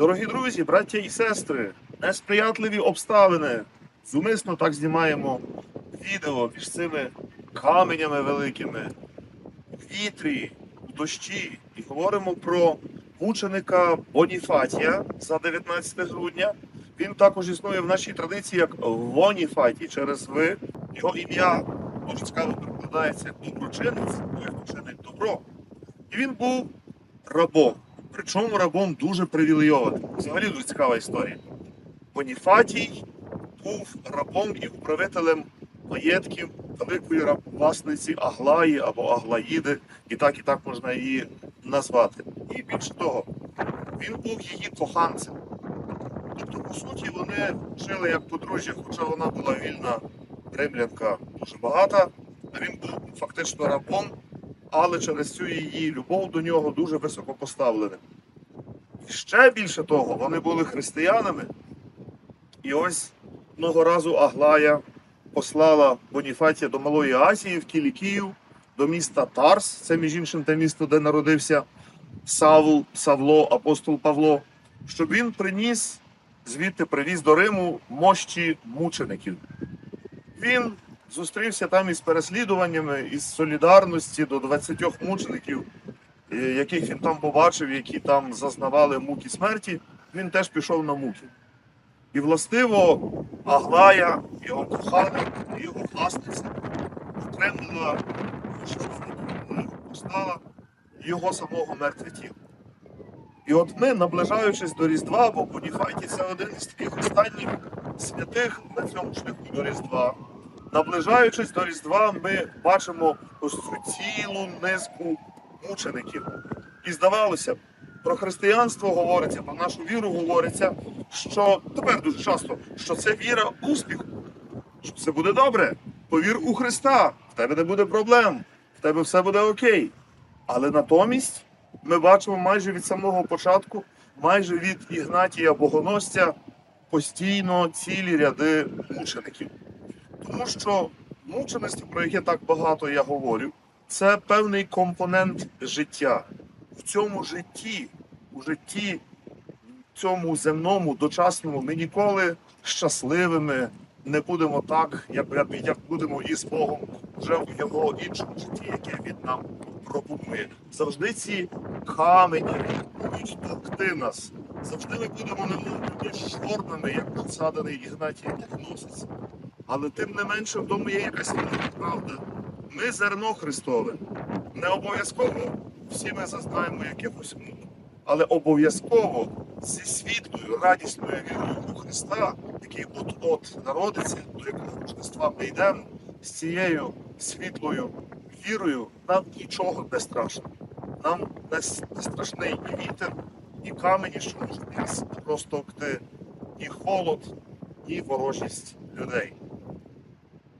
Дорогі друзі, браття і сестри, несприятливі обставини. Зумисно так знімаємо відео між цими каменями великими, в вітрі, у дощі, і говоримо про мученика Боніфатія за 19 грудня. Він також існує в нашій традиції як Воніфатій через ви. Його ім'я дуже цікаво перекладається як доброчинець, хто чинить добро. І він був рабом. Причому рабом дуже привілейованим. Взагалі дуже цікава історія. Боніфатій був рабом і управителем маєтків великої рабовласниці Аглаї або Аглаїди, і так і так можна її назвати. І більше того, він був її коханцем. Тобто, по суті, вони жили як подружжя, хоча вона була вільна римлянка дуже багата, а він був фактично рабом, але через цю її любов до нього дуже високо поставленим. І ще більше того, вони були християнами. І ось одного разу Аглая послала Боніфатія до Малої Азії в Кілікію, до міста Тарс, це між іншим те місто, де народився Савл, Савло, апостол Павло, щоб він приніс звідти привіз до Риму мощі мучеників. Він зустрівся там із переслідуваннями, із солідарності до 20 мучеників, е, яких він там побачив, які там зазнавали муки смерті. Він теж пішов на муки. І властиво Аглая, його кохана, його власниця отримала постала його самого мертве тіло. І от ми, наближаючись до Різдва, бо Боніфайті це один із таких останніх святих на цьому шляху до Різдва. Наближаючись до Різдва, ми бачимо цю цілу низку мучеників. І здавалося про християнство говориться, про нашу віру говориться, що тепер дуже часто, що це віра успіху, що все буде добре. Повір у Христа, в тебе не буде проблем, в тебе все буде окей. Але натомість ми бачимо майже від самого початку, майже від Ігнатія Богоносця, постійно цілі ряди мучеників. Тому що мученості, про яке так багато я говорю, це певний компонент життя. В цьому житті, у житті цьому земному, дочасному, ми ніколи щасливими не будемо так, як, як, будемо із Богом вже в його іншому житті, яке він нам пропонує. Завжди ці камені будуть товкти нас. Завжди ми будемо не чорними, як надсаданий Ігнатій Богоносець. Але тим не менше в тому є якась правда. Ми зерно Христове. Не обов'язково всі ми зазнаємо якихось мук, але обов'язково зі світлою, радісною вірою у Христа, який от-от народиться, до якого Христва ми йдемо, з цією світлою вірою нам нічого не страшно. Нам не, страшний ні вітер, ні камені, що можуть нас розтовкти, ні холод, ні ворожість людей.